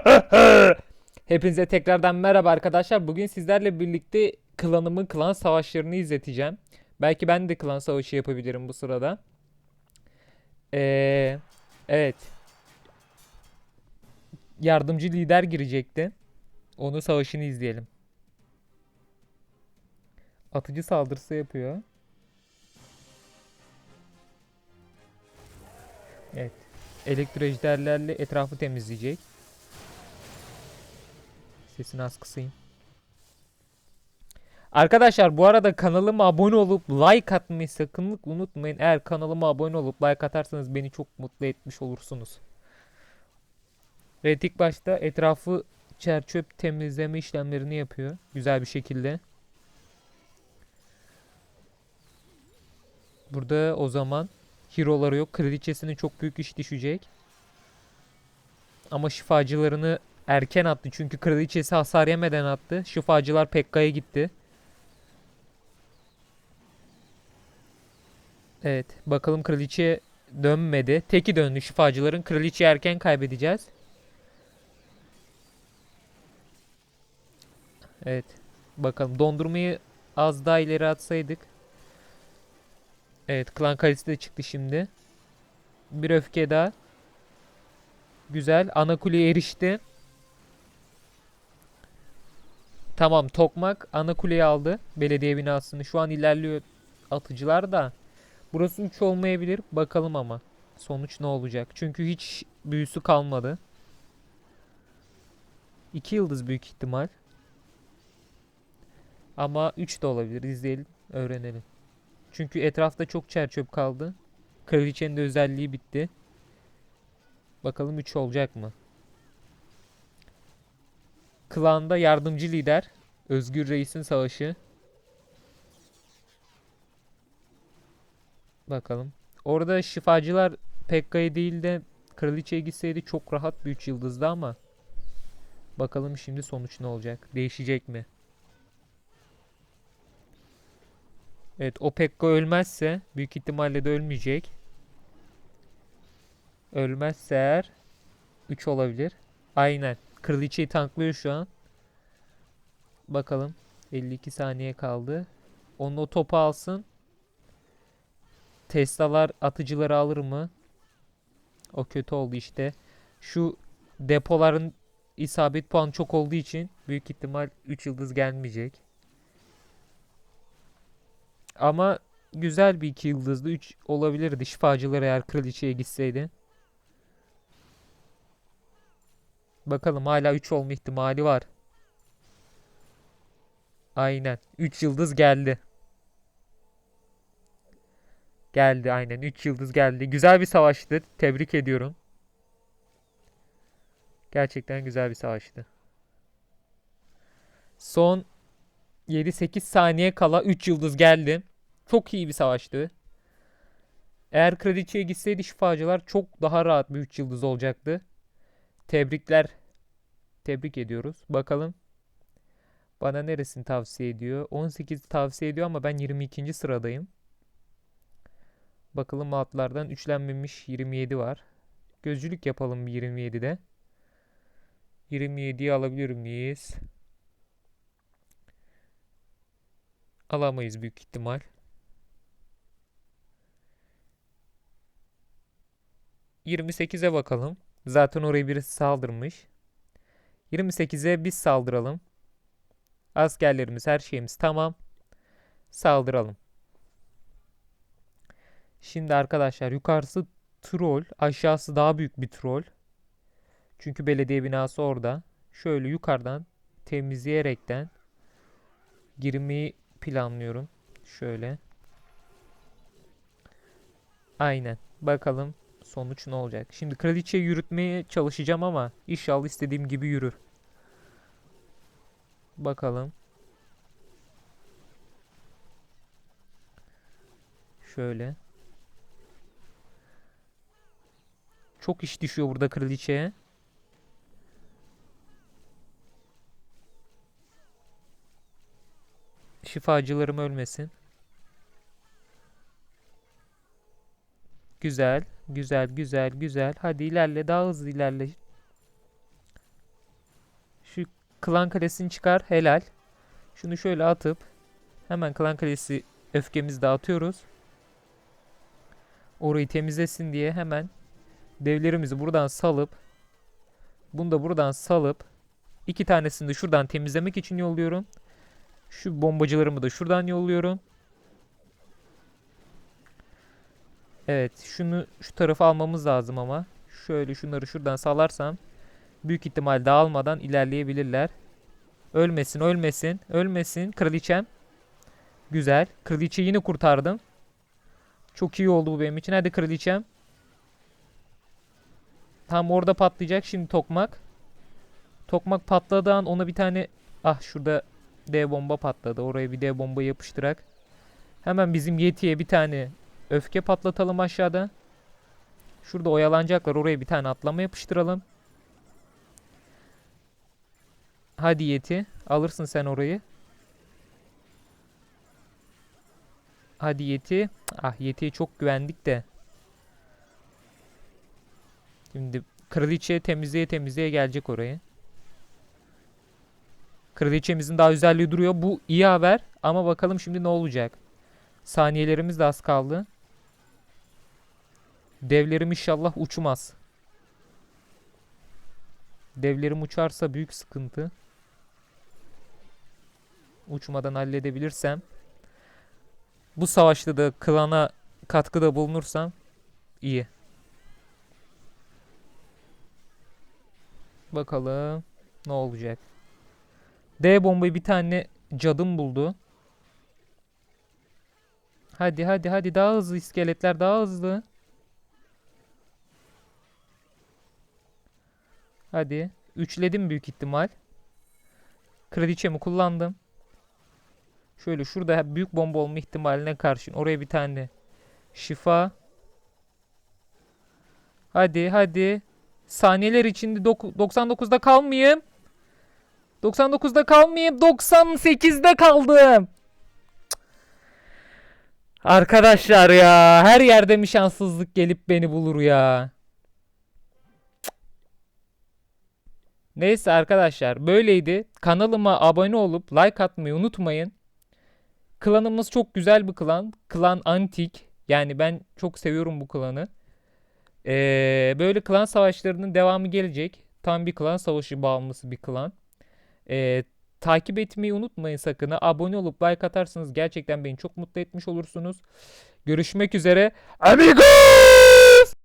Hepinize tekrardan merhaba arkadaşlar. Bugün sizlerle birlikte klanımın klan savaşlarını izleteceğim. Belki ben de klan savaşı yapabilirim bu sırada. Ee, evet. Yardımcı lider girecekti. Onun savaşını izleyelim. Atıcı saldırısı yapıyor. Evet. Elektrojderlerle etrafı temizleyecek. Sesini az kısayım. Arkadaşlar bu arada kanalıma abone olup like atmayı sakınlık unutmayın. Eğer kanalıma abone olup like atarsanız beni çok mutlu etmiş olursunuz. Evet ilk başta etrafı çerçöp temizleme işlemlerini yapıyor. Güzel bir şekilde. Burada o zaman hero'ları yok. Kraliçesinin çok büyük iş düşecek. Ama şifacılarını erken attı. Çünkü kraliçesi hasar yemeden attı. Şifacılar Pekka'ya gitti. Evet. Bakalım kraliçe dönmedi. Teki döndü şifacıların. Kraliçeyi erken kaybedeceğiz. Evet. Bakalım dondurmayı az daha ileri atsaydık. Evet. Klan kalesi de çıktı şimdi. Bir öfke daha. Güzel. Ana kuleye erişti. Tamam Tokmak ana kuleyi aldı. Belediye binasını. Şu an ilerliyor atıcılar da. Burası 3 olmayabilir. Bakalım ama. Sonuç ne olacak? Çünkü hiç büyüsü kalmadı. 2 yıldız büyük ihtimal. Ama 3 de olabilir. İzleyelim. Öğrenelim. Çünkü etrafta çok çerçöp kaldı. Kraliçenin de özelliği bitti. Bakalım 3 olacak mı? Klanda yardımcı lider. Özgür Reis'in savaşı. Bakalım. Orada şifacılar Pekka'ya değil de Kraliçe'ye gitseydi çok rahat bir 3 yıldızdı ama. Bakalım şimdi sonuç ne olacak? Değişecek mi? Evet o Pekka ölmezse büyük ihtimalle de ölmeyecek. Ölmezse eğer 3 olabilir. Aynen. Kraliçeyi tanklıyor şu an. Bakalım. 52 saniye kaldı. Onun o topu alsın. Tesla'lar atıcıları alır mı? O kötü oldu işte. Şu depoların isabet puanı çok olduğu için büyük ihtimal 3 yıldız gelmeyecek. Ama güzel bir 2 yıldızlı 3 olabilirdi şifacılar eğer kraliçeye gitseydi. Bakalım hala 3 olma ihtimali var. Aynen. 3 yıldız geldi. Geldi aynen. 3 yıldız geldi. Güzel bir savaştı. Tebrik ediyorum. Gerçekten güzel bir savaştı. Son 7-8 saniye kala 3 yıldız geldi. Çok iyi bir savaştı. Eğer kraliçeye gitseydi şifacılar çok daha rahat bir 3 yıldız olacaktı. Tebrikler. Tebrik ediyoruz. Bakalım. Bana neresini tavsiye ediyor? 18 tavsiye ediyor ama ben 22. sıradayım. Bakalım altlardan üçlenmemiş 27 var. Gözcülük yapalım bir 27'de. 27'yi alabilir miyiz? Alamayız büyük ihtimal. 28'e bakalım. Zaten oraya birisi saldırmış. 28'e biz saldıralım. Askerlerimiz her şeyimiz tamam. Saldıralım. Şimdi arkadaşlar yukarısı troll. Aşağısı daha büyük bir troll. Çünkü belediye binası orada. Şöyle yukarıdan temizleyerekten girmeyi planlıyorum. Şöyle. Aynen. Bakalım sonuç ne olacak. Şimdi kraliçeyi yürütmeye çalışacağım ama inşallah istediğim gibi yürür. Bakalım. Şöyle. Çok iş düşüyor burada kraliçeye. Şifacılarım ölmesin. Güzel, güzel, güzel, güzel. Hadi ilerle, daha hızlı ilerle. klan kalesini çıkar. Helal. Şunu şöyle atıp hemen klan kalesi öfkemizi dağıtıyoruz. Orayı temizlesin diye hemen devlerimizi buradan salıp bunu da buradan salıp iki tanesini de şuradan temizlemek için yolluyorum. Şu bombacılarımı da şuradan yolluyorum. Evet, şunu şu tarafa almamız lazım ama. Şöyle şunları şuradan salarsam büyük ihtimal dağılmadan ilerleyebilirler. Ölmesin, ölmesin, ölmesin. Kraliçem. Güzel. Kraliçeyi yine kurtardım. Çok iyi oldu bu benim için. Hadi kraliçem. Tam orada patlayacak şimdi tokmak. Tokmak patladığı an ona bir tane ah şurada D bomba patladı. Oraya bir D bomba yapıştırak. Hemen bizim Yeti'ye bir tane öfke patlatalım aşağıda. Şurada oyalanacaklar. Oraya bir tane atlama yapıştıralım. Hadi Yeti. Alırsın sen orayı. Hadi Yeti. Ah Yeti'ye çok güvendik de. Şimdi kraliçe temizleye temizleye gelecek orayı. Kraliçemizin daha özelliği duruyor. Bu iyi haber ama bakalım şimdi ne olacak. Saniyelerimiz de az kaldı. Devlerim inşallah uçmaz. Devlerim uçarsa büyük sıkıntı. Uçmadan halledebilirsem. Bu savaşta da klana katkıda bulunursam iyi. Bakalım ne olacak. D bombayı bir tane cadım buldu. Hadi hadi hadi daha hızlı iskeletler daha hızlı. Hadi. Üçledim büyük ihtimal. Kraliçemi kullandım. Şöyle şurada büyük bomba olma ihtimaline karşın oraya bir tane şifa. Hadi hadi. Saniyeler içinde doku- 99'da kalmayayım. 99'da kalmayayım. 98'de kaldım. Arkadaşlar ya her yerde mi şanssızlık gelip beni bulur ya. Neyse arkadaşlar böyleydi. Kanalıma abone olup like atmayı unutmayın. Klanımız çok güzel bir klan. Klan antik. Yani ben çok seviyorum bu klanı. Ee, böyle klan savaşlarının devamı gelecek. Tam bir klan savaşı bağımlısı bir klan. Ee, takip etmeyi unutmayın sakın. Abone olup like atarsanız gerçekten beni çok mutlu etmiş olursunuz. Görüşmek üzere. Amigo!